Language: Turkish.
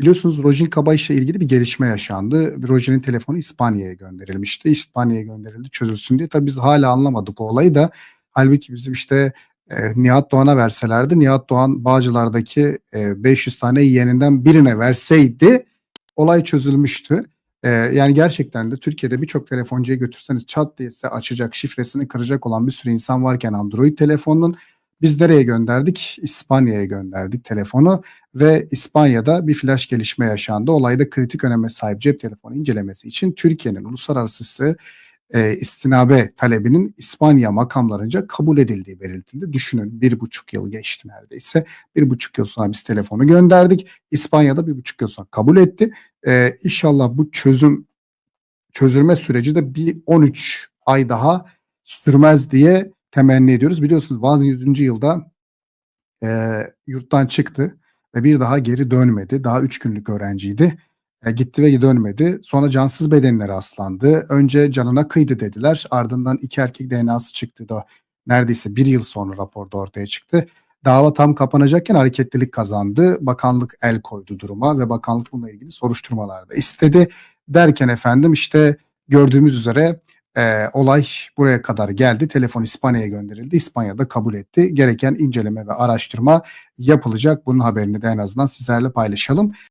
Biliyorsunuz Rojin Kabayş ile ilgili bir gelişme yaşandı. Rojin'in telefonu İspanya'ya gönderilmişti. İspanya'ya gönderildi çözülsün diye. Tabii biz hala anlamadık o olayı da. Halbuki bizim işte e, Nihat Doğan'a verselerdi. Nihat Doğan Bağcılar'daki e, 500 tane yeğeninden birine verseydi olay çözülmüştü. E, yani gerçekten de Türkiye'de birçok telefoncuya götürseniz çat diye açacak, şifresini kıracak olan bir sürü insan varken Android telefonunun biz nereye gönderdik? İspanya'ya gönderdik telefonu ve İspanya'da bir flash gelişme yaşandı. Olayda kritik öneme sahip cep telefonu incelemesi için Türkiye'nin uluslararası e, istinabe talebinin İspanya makamlarınca kabul edildiği belirtildi. Düşünün bir buçuk yıl geçti neredeyse. Bir buçuk yıl sonra biz telefonu gönderdik. İspanya'da bir buçuk yıl sonra kabul etti. E, inşallah bu çözüm çözülme süreci de bir 13 ay daha sürmez diye temenni ediyoruz. Biliyorsunuz bazı 100. yılda e, yurttan çıktı ve bir daha geri dönmedi. Daha 3 günlük öğrenciydi. E, gitti ve dönmedi. Sonra cansız bedenine rastlandı. Önce canına kıydı dediler. Ardından iki erkek DNA'sı çıktı da neredeyse bir yıl sonra raporda ortaya çıktı. Dava tam kapanacakken hareketlilik kazandı. Bakanlık el koydu duruma ve bakanlık bununla ilgili soruşturmalarda istedi. Derken efendim işte gördüğümüz üzere e, olay buraya kadar geldi. Telefon İspanya'ya gönderildi. İspanya'da kabul etti. Gereken inceleme ve araştırma yapılacak. Bunun haberini de en azından sizlerle paylaşalım.